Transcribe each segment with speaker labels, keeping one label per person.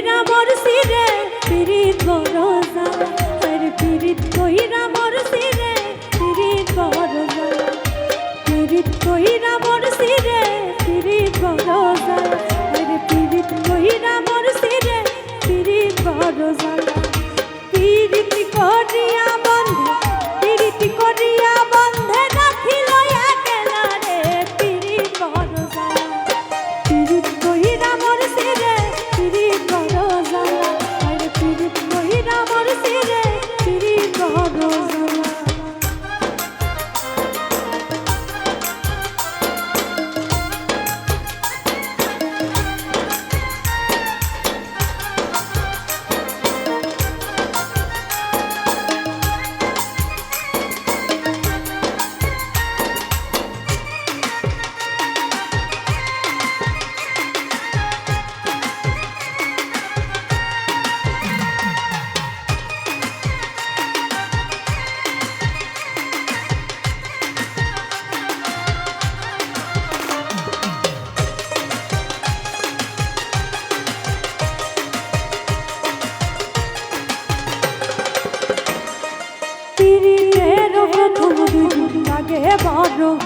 Speaker 1: রাম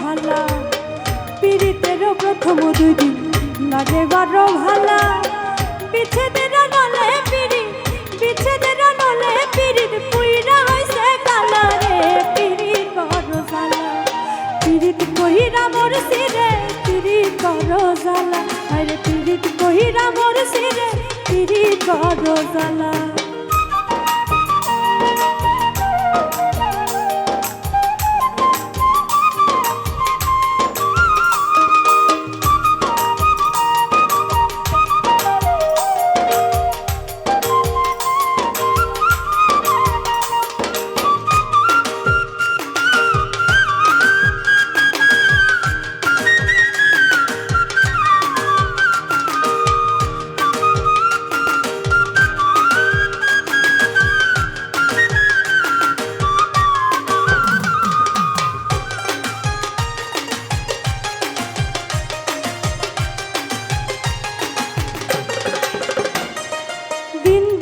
Speaker 1: ভালা, পীড়িতের প্রথম দুই দিন লাগে বড় ভালা। বিচ্ছেদের নলে পিড়ি বিচ্ছেদের নলে পিড়িত পুইরা হইছে কালা রে পিড়িত বড় জালা পিড়িত কহিরা মোর সিরে পিড়িত বড় জালা আরে পিড়িত কহিরা মোর সিরে পিড়িত বড় জালা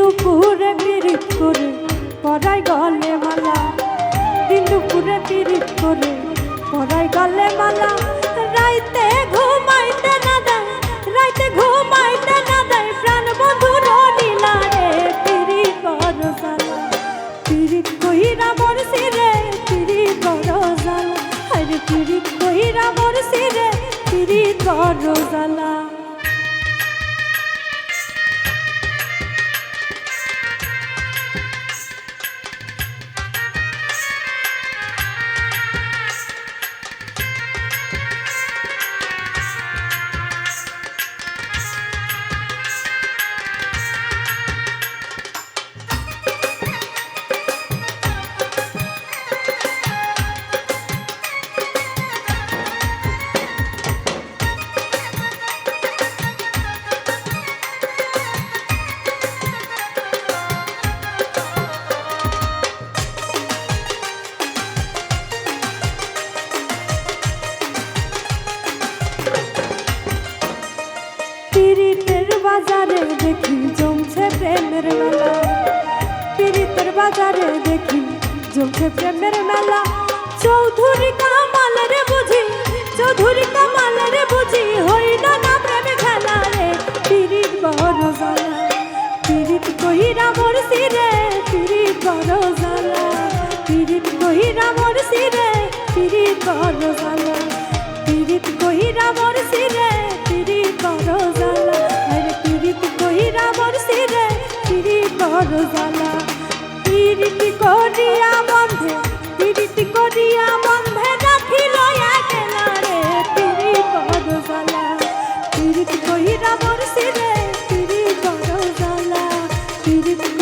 Speaker 1: দুপুরে পিরিত করে পড়াই গলে মালা। দিন দুপুরে পিরিত করে পড়াই গলে মালা। রাইতে ঘুমাইতে না দেয়, রাইতে ঘুমাইতে না দেয় প্রাণ বন্ধু রনিলা রে পিরিত বড় জালা পিরিত কহিরা মোর সিরে পিরিত বড় জালা আরে পিরিত কহিরা মোর সিরে পিরিত বড় জালা পীড়িতের বাজারে দেখি জমছে প্রেমের মেলা। পীড়িতের বাজারে দেখি জমছে প্রেমের মেলা। চৌধুরী কামালের বুঝি, চৌধুরী কামালের বুঝি হইল না প্রেম খেলা রে, পীড়িত বড় জ্বালা পীড়িত কহিরা মোর সিরে পীড়িত বড় জ্বালা পীড়িত কহিরা মোর সিরে পীড়িত বড় জ্বালা পীড়িত কহিরা মোর পীড়িত কহিরা